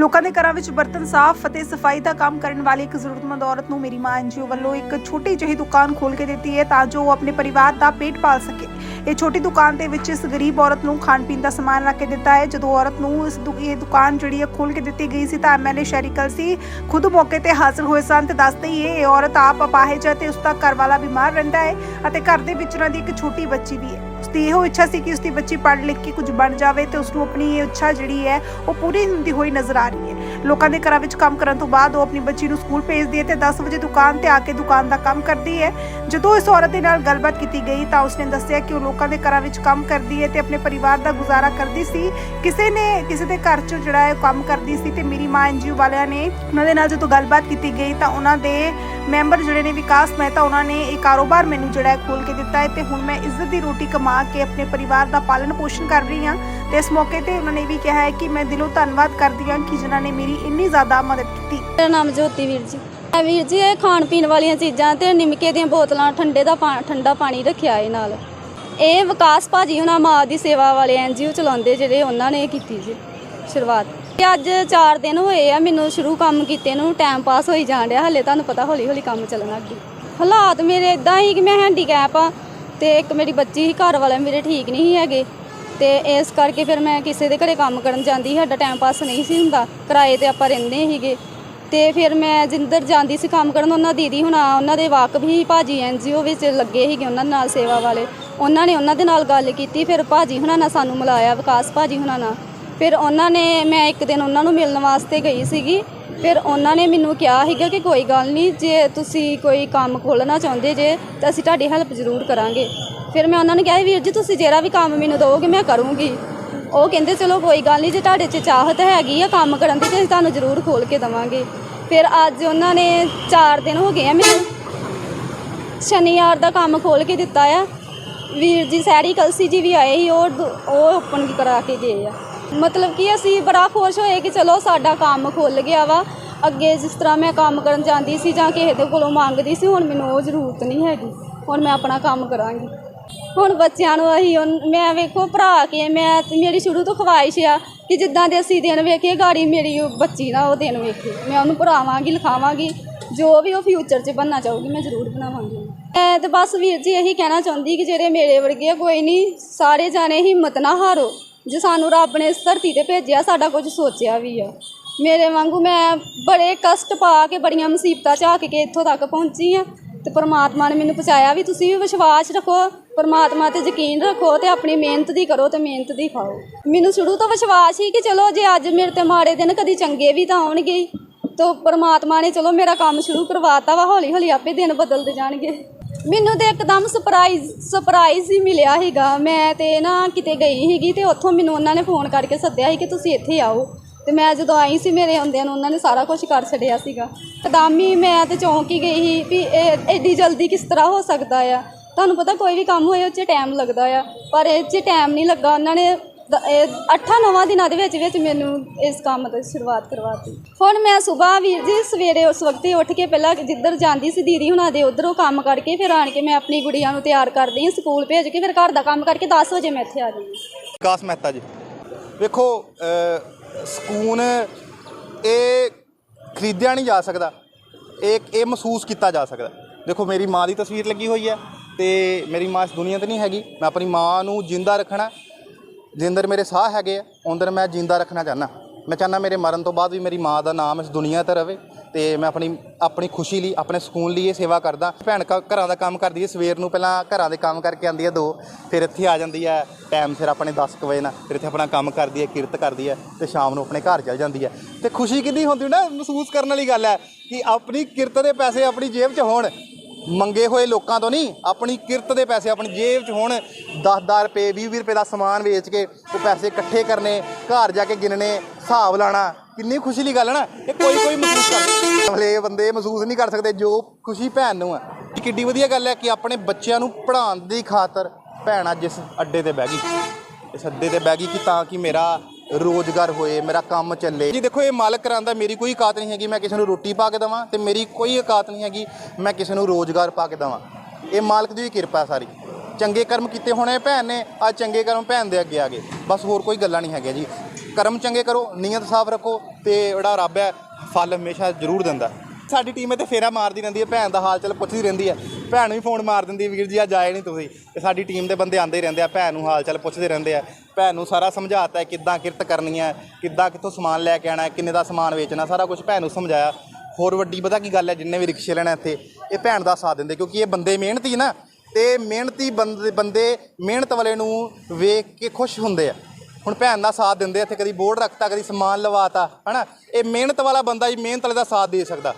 ਲੋਕਾਂ ਦੇ ਘਰਾਂ ਵਿੱਚ ਬਰਤਨ ਸਾਫ਼ ਅਤੇ ਸਫ਼ਾਈ ਦਾ ਕੰਮ ਕਰਨ ਵਾਲੀ ਇੱਕ ਜ਼ਰੂਰਤਮੰਦ ਔਰਤ ਨੂੰ ਮੇਰੀ ਮਾਂ ਐਨਜੀਓ ਵੱਲੋਂ ਇੱਕ ਛੋਟੀ ਜਿਹੀ ਦੁਕਾਨ ਖੋਲ੍ਹ ਕੇ ਦਿੱਤੀ ਹੈ ਤਾਂ ਜੋ ਉਹ ਆਪਣੇ ਪਰਿਵਾਰ ਦਾ ਪੇਟ ਪਾਲ ਸਕੇ। ਇਹ ਛੋਟੀ ਦੁਕਾਨ ਦੇ ਵਿੱਚ ਇਸ ਗਰੀਬ ਔਰਤ ਨੂੰ ਖਾਣ ਪੀਣ ਦਾ ਸਮਾਨ ਰੱਖ ਕੇ ਦਿੱਤਾ ਹੈ। ਜਦੋਂ ਔਰਤ ਨੂੰ ਇਸ ਦੁ- ਇਹ ਦੁਕਾਨ ਜਿਹੜੀ ਹੈ ਖੋਲ੍ਹ ਕੇ ਦਿੱਤੀ ਗਈ ਸੀ ਤਾਂ ਐਮਐਲਏ ਸ਼ਹਿਰੀ ਕਲਸੀ ਖੁਦ ਮੌਕੇ ਤੇ ਹਾਜ਼ਰ ਹੋਏ ਸਨ ਤੇ ਦੱਸਦੇ ਹੀ ਇਹ ਔਰਤ ਆਪ ਅਪਾਹਿਜ ਹੈ ਤੇ ਉਸ ਦਾ ਘਰ ਵਾਲਾ ਬਿਮਾਰ ਰਹਿੰਦਾ ਹੈ ਅਤੇ ਘਰ ਦੇ ਵਿੱਚ ਉਹਨਾਂ ਦੀ ਇੱਕ ਛੋਟੀ ਬੱਚੀ ਵੀ ਹੈ। ਉਸਦੀ ਇਹੋ ਇੱਛਾ ਸੀ ਕਿ ਉਸਦੀ ਬੱਚੀ ਪੜ੍ਹ ਲਿਖ ਕੇ ਕੁਝ ਬਣ ਜਾਵੇ ਤੇ ਉਸ ਨੂੰ ਆਪਣੀ ਇਹ ਇੱਛਾ ਜਿਹੜੀ ਹੈ ਉਹ ਪੂਰੀ ਹੁੰਦੀ ਹੋਈ ਨਜ਼ਰ ਆ ਰਹੀ ਹੈ। ਲੋਕਾਂ ਦੇ ਘਰਾਂ ਵਿੱਚ ਕੰਮ ਕਰਨ ਤੋਂ ਬਾਅਦ ਉਹ ਆਪਣੀ ਬੱਚੀ ਨੂੰ ਸਕੂਲ ਭੇਜਦੀ ਹੈ ਤੇ 10 ਵਜੇ ਦੁਕਾਨ ਤੇ ਆ ਕੇ ਦੁਕਾਨ ਦਾ ਕੰਮ ਕਰਦੀ ਹੈ। ਜਦੋਂ ਇਸ ਔਰਤ ਦੇ ਨਾਲ ਗੱਲਬਾਤ ਕੀਤੀ ਗਈ ਤਾਂ ਉਸਨੇ ਦੱਸਿਆ ਕਿ ਉਹ ਲੋਕਾਂ ਦੇ ਘਰਾਂ ਵਿੱਚ ਕੰਮ ਕਰਦੀ ਹੈ ਤੇ ਆਪਣੇ ਪਰਿਵਾਰ ਦਾ ਗੁਜ਼ਾਰਾ ਕਰਦੀ ਸੀ। ਕਿਸੇ ਨੇ ਕਿਸੇ ਦੇ ਘਰ 'ਚ ਜਿਹੜਾ ਹੈ ਕੰਮ ਕਰਦੀ ਸੀ ਤੇ ਮੇਰੀ ਮਾਂ ਐਨਜੀਓ ਵਾਲਿਆਂ ਨੇ ਉਹਨਾਂ ਦੇ ਨਾਲ ਜਦੋਂ ਗੱਲਬਾਤ ਕੀਤੀ ਗਈ ਤਾਂ ਉਹਨਾਂ ਦੇ ਮੈਂਬਰ ਜਿਹੜੇ ਨੇ ਵਿਕਾਸ ਮਹਿਤਾ, ਉਹਨਾਂ ਨੇ ਇਹ ਕਾਰੋਬਾਰ ਮੈਨੂੰ ਜਿਹੜਾ ਹੈ ਖੋਲ ਕੇ ਦਿੱਤਾ ਹੈ ਤੇ ਹੁਣ ਮੈਂ ਇੱਜ਼ਤ ਦੀ ਰੋਟੀ ਕਮਾ ਕੇ ਆਪਣੇ ਪਰਿਵਾਰ ਦਾ ਪਾਲਣ ਪੋਸ਼ਣ ਕਰ ਰਹੀ ਹਾਂ ਤੇ ਇਸ ਮੌਕੇ ਤੇ ਉਹਨਾਂ ਨੇ ਵੀ ਕਿਹਾ ਹੈ ਕਿ ਮੈਂ ਦਿਲੋਂ ਧੰਨਵਾਦ ਕਰਦੀ ਹਾਂ ਕਿ ਜਿਨ੍ਹਾਂ ਨੇ ਮੇਰੀ ਇੰਨੀ ਜ਼ਿਆਦਾ ਮਦਦ ਕੀਤੀ। ਮੇਰਾ ਨਾਮ ਜੋਤੀ ਵੀਰ ਜੀ। ਇਹ ਵੀਰ ਜੀ, ਇਹ ਖਾਣ ਪੀਣ ਵਾਲੀਆਂ ਚੀਜ਼ਾਂ ਤੇ ਨਿਮਕੇ ਦੀਆਂ ਬੋਤਲਾਂ, ਠੰਡੇ ਦਾ ਠੰਡਾ ਪਾਣੀ ਰੱਖਿਆ ਇਹ ਨਾਲ। ਇਹ ਵਿਕਾਸ ਭਾਜੀ ਉਹਨਾਂ ਮਾਂ ਦੀ ਸੇਵਾ ਵਾਲੇ ਐਨਜੀਓ ਚਲਾਉਂਦੇ ਜਿਹੜੇ ਉਹਨਾਂ ਨੇ ਕੀਤੀ ਜੀ, ਸ਼ੁਰੂਆਤ। ਤੇ ਅੱਜ 4 ਦਿਨ ਹੋਏ ਆ, ਮੈਨੂੰ ਸ਼ੁਰੂ ਕੰਮ ਕੀਤੇ ਨੂੰ, ਟਾਈਮ ਪਾਸ ਹੋਈ ਜਾਣ ਡਿਆ, ਹਲੇ ਤੁਹਾਨੂੰ ਪਤਾ ਹੌਲੀ ਹੌਲੀ ਕੰਮ ਚੱਲਣਾ ਅੱਗੇ ਹਾਲਾਤ ਮੇਰੇ ਇਦਾਂ ਹੀ ਕਿ ਮੈਂ ਹੈਂਡੀਕੈਪ ਆ ਤੇ ਇੱਕ ਮੇਰੀ ਬੱਚੀ ਸੀ, ਘਰ ਵਾਲੇ ਮੇਰੇ ਠੀਕ ਨਹੀਂ ਸੀ ਹੈਗੇ। ਤੇ ਇਸ ਕਰਕੇ ਫਿਰ ਮੈਂ ਕਿਸੇ ਦੇ ਘਰੇ ਕੰਮ ਕਰਨ ਜਾਂਦੀ ਸਾਡਾ ਟਾਈਮ ਪਾਸ ਨਹੀਂ ਸੀ ਹੁੰਦਾ, ਕਿਰਾਏ ਤੇ ਆਪਾਂ ਰਹਿੰਦੇ ਸੀਗੇ। ਤੇ ਫਿਰ ਮੈਂ ਜਿੰਦਰ ਜਾਂਦੀ ਸੀ ਕੰਮ ਕਰਨ, ਉਹਨਾਂ ਦੀਦੀ ਹੁਣਾ, ਉਹਨਾਂ ਦੇ ਵਾਕਫ ਹੀ ਭਾਜੀ ਐਨਜੀਓ ਵਿੱਚ ਲੱਗੇ ਸੀਗੇ ਉਹਨਾਂ ਨਾਲ ਸੇਵਾ ਵਾਲੇ। ਉਹਨਾਂ ਨੇ ਉਹਨਾਂ ਦੇ ਨਾਲ ਗੱਲ ਕੀਤੀ, ਫਿਰ ਭਾਜੀ ਹੁਣਾਂ ਨਾਲ ਸਾਨੂੰ ਮਿਲਾਇਆ, ਵਿਕਾਸ ਭਾਜੀ ਹੁਣਾਂ ਨਾਲ। ਫਿਰ ਉਹਨਾਂ ਨੇ, ਮੈਂ ਇੱਕ ਦਿਨ ਉਹਨਾਂ ਨੂੰ ਮਿਲਣ ਵਾਸਤੇ ਗਈ ਸੀਗੀ ਫਿਰ ਉਹਨਾਂ ਨੇ ਮੈਨੂੰ ਕਿਹਾ ਸੀਗਾ ਕਿ ਕੋਈ ਗੱਲ ਨਹੀਂ, ਜੇ ਤੁਸੀਂ ਕੋਈ ਕੰਮ ਖੋਲ੍ਹਣਾ ਚਾਹੁੰਦੇ ਜੇ, ਤਾਂ ਅਸੀਂ ਤੁਹਾਡੀ ਹੈਲਪ ਜ਼ਰੂਰ ਕਰਾਂਗੇ। ਫਿਰ ਮੈਂ ਉਹਨਾਂ ਨੂੰ ਕਿਹਾ, ਵੀਰ ਜੀ, ਤੁਸੀਂ ਜਿਹੜਾ ਵੀ ਕੰਮ ਮੈਨੂੰ ਦਿਓਗੇ, ਮੈਂ ਕਰੂੰਗੀ। ਉਹ ਕਹਿੰਦੇ, ਚਲੋ ਕੋਈ ਗੱਲ ਨਹੀਂ, ਜੇ ਤੁਹਾਡੇ 'ਚ ਚਾਹਤ ਹੈਗੀ ਆ ਕੰਮ ਕਰਨ ਦੀ, ਤੇ ਅਸੀਂ ਤੁਹਾਨੂੰ ਜ਼ਰੂਰ ਖੋਲ ਕੇ ਦਵਾਂਗੇ। ਫਿਰ ਅੱਜ ਉਹਨਾਂ ਨੇ 4 ਦਿਨ ਹੋ ਗਏ ਆ ਮੈਨੂੰ ਸ਼ਨੀਵਾਰ ਦਾ ਕੰਮ ਖੋਲ ਕੇ ਦਿੱਤਾ ਆ। ਵੀਰ ਜੀ ਸੈਰੀ ਕਲਸੀ ਜੀ ਵੀ ਆਏ ਸੀ, ਉਹ ਦ- ਉਹ ਓਪਨ ਕਰਾ ਕੇ ਗਏ ਆ। ਮਤਲਬ ਕਿ ਅਸੀਂ ਬੜਾ ਖੁਸ਼ ਹੋਏ ਕਿ ਚਲੋ ਸਾਡਾ ਕੰਮ ਖੁੱਲ ਗਿਆ ਵਾ। ਅੱਗੇ ਜਿਸ ਤਰ੍ਹਾਂ ਮੈਂ ਕੰਮ ਕਰਨ ਜਾਂਦੀ ਸੀ ਜਾਂ ਕਿਸੇ ਦੇ ਕੋਲੋਂ ਮੰਗਦੀ ਸੀ ਹੁਣ ਮੈਨੂੰ ਉਹ ਜ਼ਰੂਰਤ ਨਹੀਂ ਹੈਗੀ। ਹੁਣ ਮੈਂ ਆਪਣਾ ਕੰਮ ਕਰਾਂਗੀ। ਹੁਣ ਬੱਚਿਆਂ ਨੂੰ ਅਸੀਂ ਉਨ- ਮੈਂ ਵੇਖੋ ਭਰਾ ਕੇ ਮੈਂ ਮੇਰੀ ਸ਼ੁਰੂ ਤੋਂ ਖਵਾਇਸ਼ ਆ ਕਿ ਜਿੱਦਾਂ ਦੇ ਅਸੀਂ ਦਿਨ ਵੇਖੇ ਗਾੜੀ ਮੇਰੀ ਉਹ ਬੱਚੀ ਨਾ ਉਹ ਦਿਨ ਵੇਖੇ। ਮੈਂ ਉਹਨੂੰ ਪੜਾਵਾਂਗੀ ਲਿਖਾਵਾਂਗੀ ਜੋ ਵੀ ਉਹ ਫਿਊਚਰ 'ਚ ਬਣਨਾ ਚਾਹੂਗੀ ਮੈਂ ਜ਼ਰੂਰ ਬਣਾਵਾਂਗੀ। ਮੈਂ ਤੇ ਬਸ ਵੀਰ ਜੀ ਇਹੀ ਕਹਿਣਾ ਚਾਹੁੰਦੀ ਕਿ ਜਿਹੜੇ ਮੇਰੇ ਵਰਗੇ ਆ, ਕੋਈ ਨਹੀਂ ਸਾਰੇ ਜਾਣੇ ਹਿੰਮਤ ਨਾ ਹਾਰੋ। ਜੇ ਸਾਨੂੰ ਰੱਬ ਨੇ ਇਸ ਧਰਤੀ ਤੇ ਭੇਜਿਆ, ਸਾਡਾ ਕੁਝ ਸੋਚਿਆ ਵੀ ਆ। ਮੇਰੇ ਵਾਂਗੂ ਮੈਂ ਬੜੇ ਕਸ਼ਟ ਪਾ ਕੇ, ਬੜੀਆਂ ਮੁਸੀਬਤਾਂ ਝਾਕ ਕੇ ਇੱਥੋਂ ਤੱਕ ਪਹੁੰਚੀ ਆ। ਤੇ ਪਰਮਾਤਮਾ ਨੇ ਮੈਨੂੰ ਪਹੁੰਚਾਇਆ ਵੀ ਤੁਸੀਂ ਵੀ ਵਿਸ਼ਵਾਸ ਰੱਖੋ, ਪਰਮਾਤਮਾ ਤੇ ਯਕੀਨ ਰੱਖੋ ਤੇ ਆਪਣੀ ਮਿਹਨਤ ਦੀ ਕਰੋ ਤੇ ਮਿਹਨਤ ਦੀ ਖਾਓ। ਮੈਨੂੰ ਸ਼ੁਰੂ ਤੋਂ ਵਿਸ਼ਵਾਸ ਹੀ ਕਿ ਚਲੋ ਜੇ ਅੱਜ ਮੇਰੇ ਤੇ ਮਾੜੇ ਦਿਨ ਕਦੀ ਚੰਗੇ ਵੀ ਤਾਂ ਆਉਣਗੇ ਹੀ। ਤੋ ਪਰਮਾਤਮਾ ਨੇ ਚਲੋ ਮੇਰਾ ਕੰਮ ਸ਼ੁਰੂ ਕਰਵਾਤਾ ਵਾ ਹੌਲੀ ਹੌਲੀ ਆਪੇ ਦਿਨ ਬਦਲਦੇ ਜਾਣਗੇ। ਮੈਨੂੰ ਤੇ ਇੱਕਦਮ ਸਰਪ੍ਰਾਈਜ਼ ਸਰਪ੍ਰਾਈਜ਼ ਹੀ ਮਿਲਿਆ ਸੀਗਾ। ਮੈਂ ਤੇ ਨਾ ਕਿਤੇ ਗਈ ਸੀਗੀ ਤੇ ਉੱਥੋਂ ਮੈਨੂੰ ਉਹਨਾਂ ਨੇ ਫੋਨ ਕਰਕੇ ਸੱਦਿਆ ਸੀ ਕਿ ਤੁਸੀਂ ਇੱਥੇ ਆਓ। ਤੇ ਮੈਂ ਜਦੋਂ ਆਈ ਸੀ ਮੇਰੇ ਆਉਂਦਿਆਂ ਨੂੰ ਉਹਨਾਂ ਨੇ ਸਾਰਾ ਕੁਝ ਕਰ ਛੱਡਿਆ ਸੀਗਾ। ਇੱਕਦਮ ਹੀ ਮੈਂ ਤੇ ਚੌਂਕ ਹੀ ਗਈ ਸੀ ਵੀ ਇਹ ਐਡੀ ਜਲਦੀ ਕਿਸ ਤਰ੍ਹਾਂ ਹੋ ਸਕਦਾ ਆ। ਤੁਹਾਨੂੰ ਪਤਾ ਕੋਈ ਵੀ ਕੰਮ ਹੋਏ, ਉਹ 'ਚ ਟਾਈਮ ਲੱਗਦਾ ਆ। ਪਰ ਇਹ 'ਚ ਟਾਈਮ ਨਹੀਂ ਲੱਗਾ। ਉਹਨਾਂ ਨੇ ਅੱਠਾਂ ਨਵਾਂ ਦਿਨਾਂ ਦੇ ਵਿੱਚ ਵਿੱਚ ਮੈਨੂੰ ਇਸ ਕੰਮ ਦੀ ਸ਼ੁਰੂਆਤ ਕਰਵਾਤੀ। ਹੁਣ ਮੈਂ ਸਵੇਰ ਵੀਰ ਜੀ ਸਵੇਰੇ ਉਸ ਵਕਤ ਉੱਠ ਕੇ ਪਹਿਲਾਂ ਜਿੱਧਰ ਜਾਂਦੀ ਸੀ ਦੀਦੀ ਹੁਣਾਂ ਦੇ ਉਧਰੋਂ ਕੰਮ ਕਰਕੇ ਫਿਰ ਆਣ ਕੇ ਮੈਂ ਆਪਣੀ ਗੁੜੀਆਂ ਨੂੰ ਤਿਆਰ ਕਰਦੀ ਹਾਂ, ਸਕੂਲ ਭੇਜ ਕੇ ਫਿਰ ਘਰ ਦਾ ਕੰਮ ਕਰਕੇ 10 ਵਜੇ ਮੈਂ ਇੱਥੇ ਆ ਜਾਂਦੀ ਹਾਂ। ਵਿਕਾਸ ਮਹਿਤਾ ਜੀ। ਵੇਖੋ ਸਕੂਨ ਇਹ ਖਰੀਦਿਆ ਨਹੀਂ ਜਾ ਸਕਦਾ। ਇਹ ਇਹ ਮਹਿਸੂਸ ਕੀਤਾ ਜਾ ਸਕਦਾ। ਦੇਖੋ, ਮੇਰੀ ਮਾਂ ਦੀ ਤਸਵੀਰ ਲੱਗੀ ਹੋਈ ਹੈ ਤੇ ਮੇਰੀ ਮਾਂ ਇਸ ਦੁਨੀਆ ਤੇ ਨਹੀਂ ਹੈਗੀ। ਮੈਂ ਆਪਣੀ ਮਾਂ ਨੂੰ ਜਿੰਦਾ ਰੱਖਣਾ ਜਿੰਦਰ ਅੰਦਰ ਮੇਰੇ ਸਾਹ ਹੈਗੇ ਆ ਅੰਦਰ ਮੈਂ ਜਿੰਦਾ ਰੱਖਣਾ ਚਾਹਨਾ ਮੈਂ ਚਾਹਨਾ ਮੇਰੇ ਮਰਨ ਤੋਂ ਬਾਅਦ ਵੀ ਮੇਰੀ ਮਾਂ ਦਾ ਨਾਮ ਇਸ ਦੁਨੀਆ ਤੇ ਰਵੇ ਤੇ ਮੈਂ ਆਪਣੀ ਆਪਣੀ ਖੁਸ਼ੀ ਲਈ, ਆਪਣੇ ਸਕੂਨ ਲਈ ਇਹ ਸੇਵਾ ਕਰਦਾ। ਭੈਣ ਘ- ਘਰਾਂ ਦਾ ਕੰਮ ਕਰਦੀ ਹੈ, ਸਵੇਰ ਨੂੰ ਪਹਿਲਾਂ ਘਰਾਂ ਦੇ ਕੰਮ ਕਰਕੇ ਆਉਂਦੀ ਹੈ ਦੋ, ਫਿਰ ਇੱਥੇ ਆ ਜਾਂਦੀ ਹੈ ਟਾਈਮ ਫਿਰ ਆਪਣੇ 10 ਕੁ ਵਜੇ ਨਾਲ, ਫਿਰ ਇੱਥੇ ਆਪਣਾ ਕੰਮ ਕਰਦੀ ਹੈ, ਕਿਰਤ ਕਰਦੀ ਹੈ ਤੇ ਸ਼ਾਮ ਨੂੰ ਆਪਣੇ ਘਰ ਚਲ ਜਾਂਦੀ ਹੈ। ਤੇ ਖੁਸ਼ੀ ਕਿੰਨੀ ਹੁੰਦੀ ਨਾ, ਮਹਿਸੂਸ ਕਰਨ ਵਾਲੀ ਗੱਲ ਹੈ ਕਿ ਆਪਣੀ ਕਿਰਤ ਦੇ ਪੈਸੇ ਆਪਣੀ ਜੇਬ 'ਚ ਹੋਣ ਮੰਗੇ ਹੋਏ ਲੋਕਾਂ ਤੋਂ ਨਹੀਂ, ਆਪਣੀ ਕਿਰਤ ਦੇ ਪੈਸੇ, ਆਪਣੀ ਜੇਬ 'ਚ ਹੋਣ 10-10 ਰੁਪਏ 20-20 ਰੁਪਏ ਦਾ ਸਮਾਨ ਵੇਚ ਕੇ ਉਹ ਪੈਸੇ ਇਕੱਠੇ ਕਰਨੇ, ਘਰ ਜਾ ਕੇ ਗਿਣਨੇ, ਹਿਸਾਬ ਲਾਣਾ ਕਿੰਨੀ ਖੁਸ਼ੀ ਦੀ ਗੱਲ ਹੈ ਨਾ, ਇਹ ਕੋਈ ਕੋਈ ਮਹਿਸੂਸ ਕਰ ਅਗਲੇ ਬੰਦੇ ਮਹਿਸੂਸ ਨਹੀਂ ਕਰ ਸਕਦੇ, ਜੋ ਖੁਸ਼ੀ ਭੈਣ ਨੂੰ ਹੈ ਕਿੱਡੀ ਵਧੀਆ ਗੱਲ ਹੈ ਕਿ ਆਪਣੇ ਬੱਚਿਆਂ ਨੂੰ ਪੜ੍ਹਾਉਣ ਦੀ ਖਾਤਰ ਭੈਣ ਅੱਜ ਇਸ ਅੱਡੇ ਤੇ ਬਹਿ ਗਈ। ਇਸ ਅੱਡੇ ਤੇ ਬਹਿ ਗਈ ਕਿ ਤਾਂ ਕਿ ਮੇਰਾ ਰੋਜ਼ਗਾਰ ਹੋਏ, ਮੇਰਾ ਕੰਮ ਚੱਲੇ। ਜੀ ਦੇਖੋ, ਇਹ ਮਾਲਕ ਕਰਾਂਦਾ ਮੇਰੀ ਕੋਈ ਔਕਾਤ ਨਹੀਂ ਹੈਗੀ, ਮੈਂ ਕਿਸੇ ਨੂੰ ਰੋਟੀ ਪਾ ਕੇ ਦੇਵਾਂ ਤੇ ਮੇਰੀ ਕੋਈ ਔਕਾਤ ਨਹੀਂ ਹੈਗੀ, ਮੈਂ ਕਿਸੇ ਨੂੰ ਰੋਜ਼ਗਾਰ ਪਾ ਕੇ ਦੇਵਾਂ। ਇਹ ਮਾਲਕ ਦੀ ਹੀ ਕਿਰਪਾ ਸਾਰੀ। ਚੰਗੇ ਕਰਮ ਕੀਤੇ ਹੋਣੇ ਭੈਣ ਨੇ, ਅੱਜ ਚੰਗੇ ਕਰਮ ਭੈਣ ਦੇ ਅੱਗੇ ਆ ਗਏ। ਬਸ ਹੋਰ ਕੋਈ ਗੱਲਾਂ ਨਹੀਂ ਹੈਗੀਆਂ ਜੀ। ਕਰਮ ਚੰਗੇ ਕਰੋ, ਨੀਅਤ ਸਾਫ਼ ਰੱਖੋ ਤੇ ਜਿਹੜਾ ਰੱਬ ਹੈ, ਫਲ ਹਮੇਸ਼ਾ ਜ਼ਰੂਰ ਦਿੰਦਾ। ਸਾਡੀ ਟੀਮ ਤੇ ਫੇਰਾ ਮਾਰਦੀ ਰਹਿੰਦੀ ਹੈ, ਭੈਣ ਦਾ ਹਾਲ ਚਾਲ ਪੁੱਛਦੀ ਰਹਿੰਦੀ ਹੈ। ਭੈਣ ਨੂੰ ਵੀ ਫੋਨ ਮਾਰ ਦਿੰਦੀ, ਵੀਰ ਜੀ, ਅੱਜ ਆਏ ਨਹੀਂ ਤੁਸੀਂ। ਤੇ ਸਾਡੀ ਟੀਮ ਦੇ ਬੰਦੇ ਆਉਂਦੇ ਹੀ ਰਹਿੰਦੇ ਆ, ਭੈਣ ਨੂੰ ਹਾਲ ਚਾਲ ਪੁੱਛਦੇ ਰਹਿੰਦੇ ਆ। ਭੈਣ ਨੂੰ ਸਾਰਾ ਸਮਝਾਤਾ ਕਿੱਦਾਂ ਕਿਰਤ ਕਰਨੀ ਹੈ, ਕਿੱਦਾਂ ਕਿੱਥੋਂ ਸਮਾਨ ਲੈ ਕੇ ਆਣਾ ਹੈ, ਕਿੰਨੇ ਦਾ ਸਮਾਨ ਵੇਚਣਾ, ਸਾਰਾ ਕੁਝ ਭੈਣ ਨੂੰ ਸਮਝਾਇਆ। ਹੋਰ ਵੱਡੀ ਪਤਾ ਕੀ ਗੱਲ ਹੈ, ਜਿੰਨੇ ਵੀ ਰਿਕਸ਼ੇ ਲੈਣਾ ਇੱਥੇ, ਇਹ ਭੈਣ ਦਾ ਸਾਥ ਦਿੰਦੇ, ਕਿਉਂਕਿ ਇਹ ਬੰਦੇ ਮਿਹਨਤੀ ਨਾ, ਤੇ ਮਿਹਨਤੀ ਬੰਦੇ ਬੰਦੇ ਮਿਹਨਤ ਵਾਲੇ ਨੂੰ ਵੇਖ ਕੇ ਖੁਸ਼ ਹੁੰਦੇ ਆ। ਹੁਣ ਭੈਣ ਦਾ ਸਾਥ ਦਿੰਦੇ ਇੱਥੇ ਕਦੀ ਬੋਰਡ ਰੱਖਤਾ, ਕਦੀ ਸਮਾਨ ਲਵਾਤਾ, ਹਨਾ? ਇਹ ਮਿਹਨਤ ਵਾਲਾ ਬੰਦਾ ਹੀ ਮਿਹਨਤ ਵਾਲੇ ਦਾ ਸਾਥ ਦੇ ਸਕਦਾ।